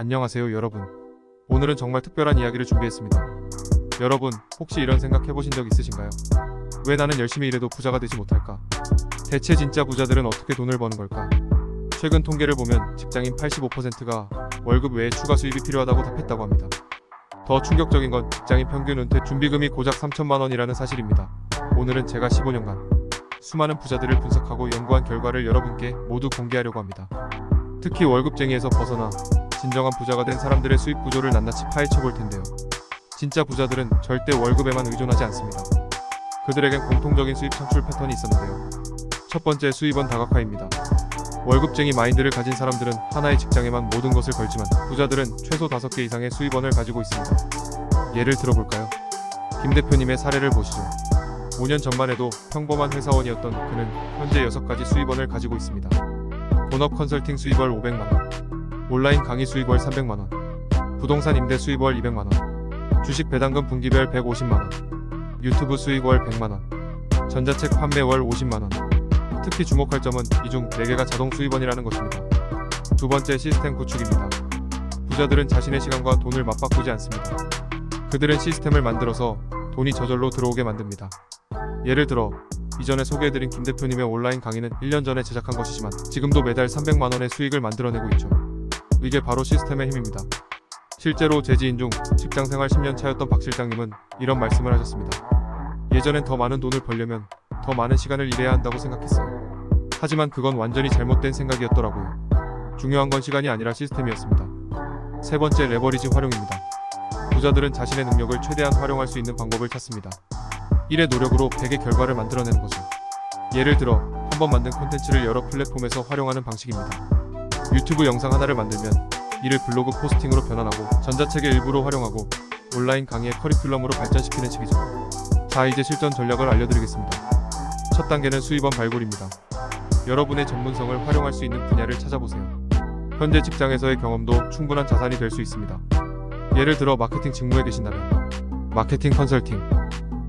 안녕하세요 여러분. 오늘은 정말 특별한 이야기를 준비했습니다. 여러분, 혹시 이런 생각 해보신 적 있으신가요? 왜 나는 열심히 일해도 부자가 되지 못할까? 대체 진짜 부자들은 어떻게 돈을 버는 걸까? 최근 통계를 보면 직장인 85%가 월급 외에 추가 수입이 필요하다고 답했다고 합니다. 더 충격적인 건 직장인 평균 은퇴 준비금이 고작 3천만 원이라는 사실입니다. 오늘은 제가 15년간 수많은 부자들을 분석하고 연구한 결과를 여러분께 모두 공개하려고 합니다. 특히 월급쟁이에서 벗어나 진정한 부자가 된 사람들의 수입 구조를 낱낱이 파헤쳐 볼 텐데요. 진짜 부자들은 절대 월급에만 의존하지 않습니다. 그들에겐 공통적인 수입 창출 패턴이 있었는데요. 첫 번째 수입원 다각화입니다. 월급쟁이 마인드를 가진 사람들은 하나의 직장에만 모든 것을 걸지만 부자들은 최소 5개 이상의 수입원을 가지고 있습니다. 예를 들어볼까요? 김 대표님의 사례를 보시죠. 5년 전만 해도 평범한 회사원이었던 그는 현재 6가지 수입원을 가지고 있습니다. 본업 컨설팅 수입월 500만원, 온라인 강의 수입월 300만원, 부동산 임대 수입월 200만원, 주식 배당금 분기별 150만원, 유튜브 수익월 100만원, 전자책 판매월 50만원. 특히 주목할 점은 이 중 4개가 자동 수입원이라는 것입니다. 두 번째 시스템 구축입니다. 부자들은 자신의 시간과 돈을 맞바꾸지 않습니다. 그들은 시스템을 만들어서 돈이 저절로 들어오게 만듭니다. 예를 들어 이전에 소개해드린 김 대표님의 온라인 강의는 1년 전에 제작한 것이지만 지금도 매달 300만 원의 수익을 만들어내고 있죠. 이게 바로 시스템의 힘입니다. 실제로 제 지인 중 직장 생활 10년 차였던 박 실장님은 이런 말씀을 하셨습니다. 예전엔 더 많은 돈을 벌려면 더 많은 시간을 일해야 한다고 생각했어요. 하지만 그건 완전히 잘못된 생각이었더라고요. 중요한 건 시간이 아니라 시스템이었습니다. 세 번째 레버리지 활용입니다. 부자들은 자신의 능력을 최대한 활용할 수 있는 방법을 찾습니다. 일의 노력으로 100의 결과를 만들어내는 거죠. 예를 들어 한 번 만든 콘텐츠를 여러 플랫폼에서 활용하는 방식입니다. 유튜브 영상 하나를 만들면 이를 블로그 포스팅으로 변환하고 전자책의 일부로 활용하고 온라인 강의의 커리큘럼으로 발전시키는 식이죠. 자 이제 실전 전략을 알려드리겠습니다. 첫 단계는 수입원 발굴입니다. 여러분의 전문성을 활용할 수 있는 분야를 찾아보세요. 현재 직장에서의 경험도 충분한 자산이 될 수 있습니다. 예를 들어 마케팅 직무에 계신다면 마케팅 컨설팅,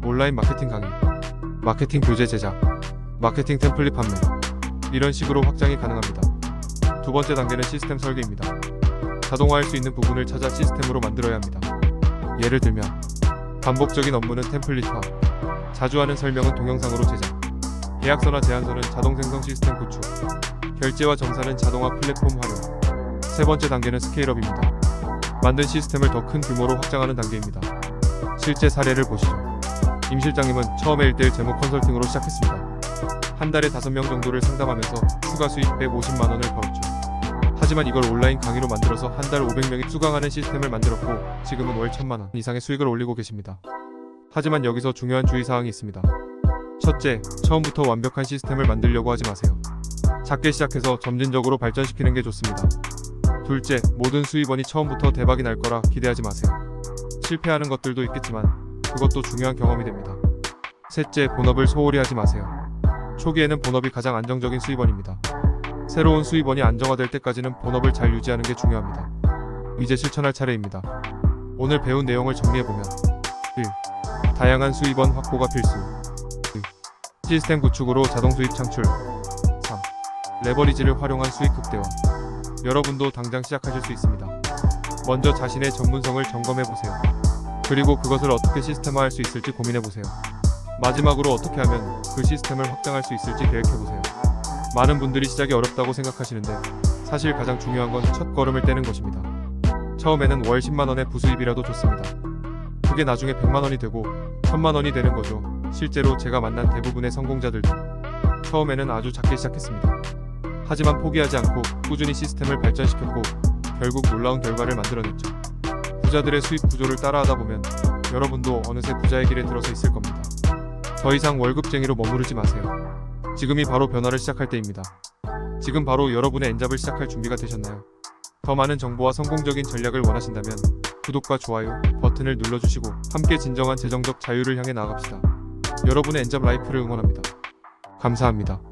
온라인 마케팅 강의, 마케팅 교재 제작, 마케팅 템플릿 판매 이런 식으로 확장이 가능합니다. 두 번째 단계는 시스템 설계입니다. 자동화할 수 있는 부분을 찾아 시스템으로 만들어야 합니다. 예를 들면 반복적인 업무는 템플릿화, 자주 하는 설명은 동영상으로 제작, 계약서나 제안서는 자동 생성 시스템 구축, 결제와 정산은 자동화 플랫폼 활용. 세 번째 단계는 스케일업입니다. 만든 시스템을 더 큰 규모로 확장하는 단계입니다. 실제 사례를 보시죠. 임 실장님은 처음에 1대1 제목 컨설팅으로 시작했습니다. 한 달에 5명 정도를 상담하면서 추가 수익 150만 원을 벌었죠. 하지만 이걸 온라인 강의로 만들어서 한 달 500명이 수강하는 시스템을 만들었고 지금은 월 1000만 원 이상의 수익을 올리고 계십니다. 하지만 여기서 중요한 주의사항이 있습니다. 첫째, 처음부터 완벽한 시스템을 만들려고 하지 마세요. 작게 시작해서 점진적으로 발전시키는 게 좋습니다. 둘째, 모든 수입원이 처음부터 대박이 날 거라 기대하지 마세요. 실패하는 것들도 있겠지만 그것도 중요한 경험이 됩니다. 셋째, 본업을 소홀히 하지 마세요. 초기에는 본업이 가장 안정적인 수입원입니다. 새로운 수입원이 안정화될 때까지는 본업을 잘 유지하는 게 중요합니다. 이제 실천할 차례입니다. 오늘 배운 내용을 정리해보면 1. 다양한 수입원 확보가 필수 2. 시스템 구축으로 자동 수입 창출 3. 레버리지를 활용한 수익 극대화 여러분도 당장 시작하실 수 있습니다. 먼저 자신의 전문성을 점검해보세요. 그리고 그것을 어떻게 시스템화할 수 있을지 고민해보세요. 마지막으로 어떻게 하면 그 시스템을 확장할 수 있을지 계획해보세요. 많은 분들이 시작이 어렵다고 생각하시는데 사실 가장 중요한 건 첫 걸음을 떼는 것입니다. 처음에는 월 10만원의 부수입이라도 좋습니다. 그게 나중에 100만원이 되고 1000만원이 되는 거죠. 실제로 제가 만난 대부분의 성공자들도 처음에는 아주 작게 시작했습니다. 하지만 포기하지 않고 꾸준히 시스템을 발전시켰고 결국 놀라운 결과를 만들어냈죠. 부자들의 수입 구조를 따라하다 보면 여러분도 어느새 부자의 길에 들어서 있을 겁니다. 더 이상 월급쟁이로 머무르지 마세요. 지금이 바로 변화를 시작할 때입니다. 지금 바로 여러분의 엔잡을 시작할 준비가 되셨나요? 더 많은 정보와 성공적인 전략을 원하신다면 구독과 좋아요 버튼을 눌러주시고 함께 진정한 재정적 자유를 향해 나아갑시다. 여러분의 엔잡 라이프를 응원합니다. 감사합니다.